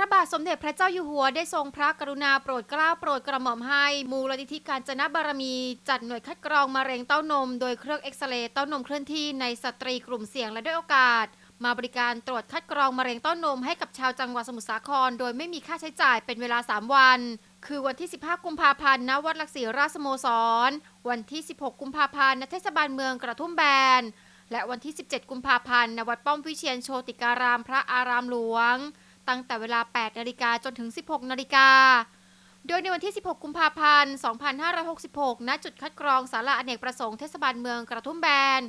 ระบาทสมเด็จพระเจ้าอยู่หัวได้ทรงพระกรุณาโปรดเกล้าโปรดกระหม่อมให้ มูลนิธิการจนบารมี จัดหน่วยคัดกรองมะเร็งเต้านม โดยเครื่องเอ็กซเรย์เต้านมเคลื่อนที่ในสตรีกลุ่มเสี่ยงและด้วยโอกาส มาบริการตรวจคัดกรองมะเร็งเต้านมให้กับชาวจังหวัดสมุทรสาคร โดยไม่มีค่าใช้จ่ายเป็นเวลา 3 วัน คือวันที่ 15 กุมภาพันธ์ณวัดลักศรีราชสโมสร วันที่ 16 กุมภาพันธ์ณเทศบาลเมืองกระทุ่มแบน และวันที่ 17 กุมภาพันธ์ณวัดป้อมวิเชียนโชติการามพระอารามหลวง ตั้งแต่เวลา 8 นาฬิกาจนถึง 16 นาฬิกา โดยในวันที่ 16 กุมภาพันธ์ 2566 ณ จุดคัดกรองสาราอเนกประสงค์เทศบาลเมืองกระทุ่มแบน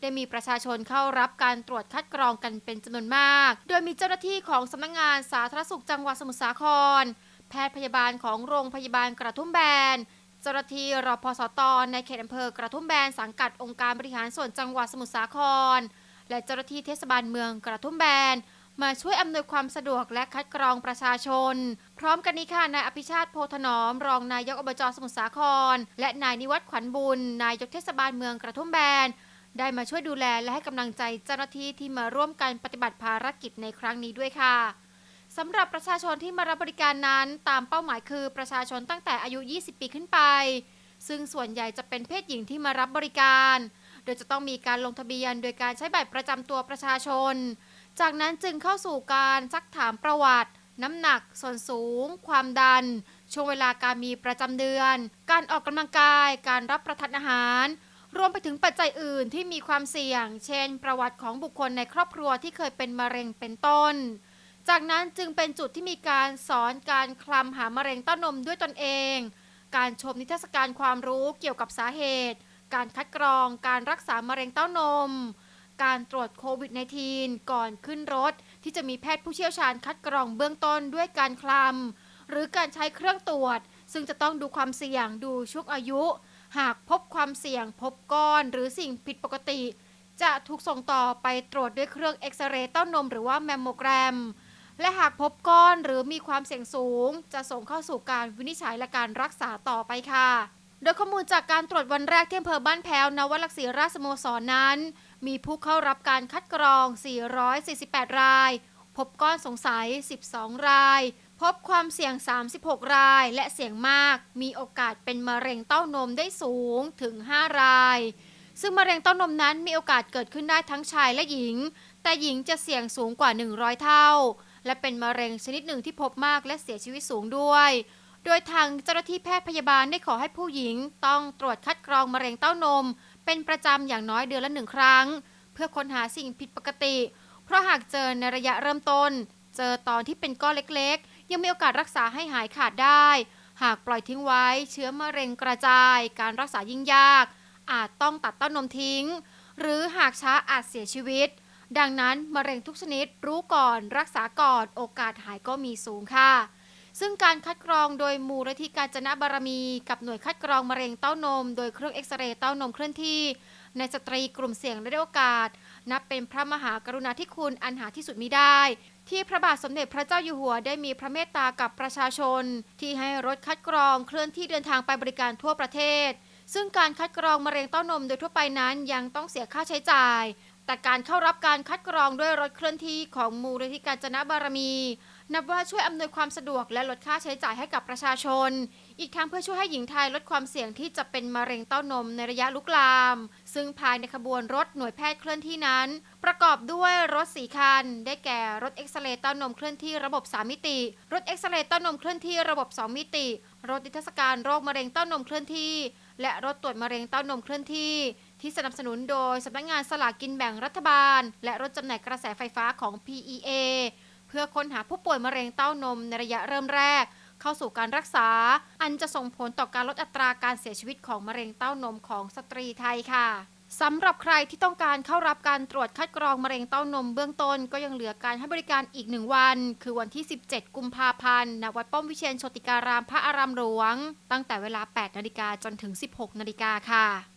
ได้มีประชาชนเข้ารับการตรวจคัดกรองกันเป็นจำนวนมาก โดยมีเจ้าหน้าที่ของสำนักงงานสาธารณสุขจังหวัดสมุทรสาคร แพทย์พยาบาลของโรงพยาบาลกระทุ่มแบน เจ้าหน้าที่รพสตในเขตอำเภอกระทุ่มแบนสังกัดองค์การบริหารส่วนจังหวัดสมุทรสาคร และเจ้าหน้าที่เทศบาลเมืองกระทุ่มแบน มาช่วยอำนวยความสะดวกและคัดกรองประชาชน พร้อมกันนี้ค่ะนายอภิชาติโพธนอม รองนายกอบจสมุทรสาคร และนายนิวัฒน์ขวัญบุญ นายกเทศบาลเมืองกระทุ่มแบนได้มาช่วยดูแลและให้กำลังใจเจ้าหน้าที่ที่มาร่วมกันปฏิบัติภารกิจในครั้งนี้ด้วยค่ะสำหรับประชาชนที่มารับบริการนั้นตามเป้าหมายคือประชาชนตั้งแต่อายุ 20 ปีขึ้นไป ซึ่งส่วนใหญ่จะเป็นเพศหญิงที่มารับบริการ โดยจะต้องมีการลงทะเบียนโดยการใช้บัตรประจำตัวประชาชน จากนั้นจึงเข้าสู่การซักถามประวัติ น้ำหนัก ส่วนสูง ความดัน ช่วงเวลาการมีประจำเดือน การออกกำลังกาย การรับประทานอาหาร รวมไปถึงปัจจัยอื่นที่มีความเสี่ยง เช่น ประวัติของบุคคลในครอบครัวที่เคยเป็นมะเร็งเป็นต้น จากนั้นจึงเป็นจุดที่มีการสอนการคลำหามะเร็งเต้านมด้วยตนเอง การชมนิทรรศการความรู้เกี่ยวกับสาเหตุ การคัดกรองการรักษามะเร็งเต้านม การตรวจโควิด -19 ก่อนขึ้นรถ ที่จะมีแพทย์ผู้เชี่ยวชาญคัดกรองเบื้องต้นด้วยการคลำหรือการใช้เครื่องตรวจ ซึ่งจะต้องดูความเสี่ยงดูช่วงอายุ หากพบความเสี่ยงพบก้อนหรือสิ่งผิดปกติ จะถูกส่งต่อไปตรวจด้วยเครื่องเอ็กซเรย์เต้านม หรือว่าแมมโมแกรม และหากพบก้อนหรือมีความเสี่ยงสูง จะส่งเข้าสู่การวินิจฉัยและการรักษาต่อไปค่ะ ดยข้อมูลจากการตรวจวันแรกที่อำเภอบ้านแพ้วนวัดหลักศรีราชสโมสรนั้น มีผู้เข้ารับการคัดกรอง 448 ราย พบก้อนสงสัย 12 ราย พบความเสี่ยง 36 ราย และเสี่ยงมาก มีโอกาสเป็นมะเร็งเต้านมได้สูงถึง 5 ราย ซึ่งมะเร็งเต้านมนั้นมีโอกาสเกิดขึ้นได้ทั้งชายและหญิง แต่หญิงจะเสี่ยงสูงกว่า 100 เท่า และเป็นมะเร็งชนิดหนึ่งที่พบมากและเสียชีวิตสูงด้วย โดยทางเจ้าหน้าที่แพทย์พยาบาลได้ขอให้ผู้หญิง ต้องตรวจคัดกรองมะเร็งเต้านม เป็นประจำอย่างน้อยเดือนละหนึ่งครั้ง เพื่อค้นหาสิ่งผิดปกติ เพราะหากเจอในระยะเริ่มต้น เจอตอนที่เป็นก้อนเล็กๆ ยังมีโอกาสรักษาให้หายขาดได้ หากปล่อยทิ้งไว้เชื้อมะเร็งกระจาย การรักษายิ่งยาก อาจต้องตัดเต้านมทิ้ง หรือหากช้าอาจเสียชีวิต ดังนั้นมะเร็งทุกชนิดรู้ก่อนรักษาก่อนโอกาสหายก็มีสูงค่ะ ซึ่งการคัดกรองโดยมูลนิธิการจนะบารมี กับหน่วยคัดกรองมะเร็งเต้านม โดยเครื่องเอ็กซเรย์เต้านมเคลื่อนที่ ในสตรีกลุ่มเสี่ยงและได้โอกาส นับเป็นพระมหากรุณาธิคุณอันหาที่สุดมิได้ ที่พระบาทสมเด็จพระเจ้าอยู่หัวได้มีพระเมตตากับประชาชน ที่ให้รถคัดกรองเคลื่อนที่เดินทางไปบริการทั่วประเทศ ซึ่งการคัดกรองมะเร็งเต้านมโดยทั่วไปนั้นยังต้องเสียค่าใช้จ่าย แต่การเข้ารับการคัดกรองด้วยรถเคลื่อนที่ของมูลนิธิการจนะบารมี นับว่าช่วยอำนวยความสะดวกและลดค่าใช้จ่ายให้กับประชาชน อีกทั้งเพื่อช่วยให้หญิงไทยลดความเสี่ยงที่จะเป็นมะเร็งเต้านมในระยะลุกลาม ซึ่งภายในขบวนรถหน่วยแพทย์เคลื่อนที่นั้น ประกอบด้วยรถสีคัน ได้แก่รถเอ็กซเรย์เต้านมเคลื่อนที่ระบบ 3 มิติ รถเอ็กซเรย์เต้านมเคลื่อนที่ระบบ 2 มิติ รถนิทรรศการโรคมะเร็งเต้านมเคลื่อนที่ และรถตรวจมะเร็งเต้านมเคลื่อนที่ที่สนับสนุนโดยสำนักงานสลากกินแบ่งรัฐบาล และรถจำหน่ายกระแสไฟฟ้าของ PEA ค้นหาผู้ป่วยมะเร็งเต้านมในระยะเริ่มแรก เข้าสู่การรักษา อันจะส่งผลต่อการลดอัตราการเสียชีวิตของมะเร็งเต้านมของสตรีไทยค่ะสำหรับใครที่ต้องการเข้ารับการตรวจคัดกรองมะเร็งเต้านมเบื้องต้นก็ยังเหลือการให้บริการอีกหนึ่งวัน คือวันที่ 17 กุมภาพันธ์ณวัดป้อมวิเชียนโชติการามพระอารามหลวง ตั้งแต่เวลา 8 นาฬิกาจนถึง 16 นาฬิกาค่ะ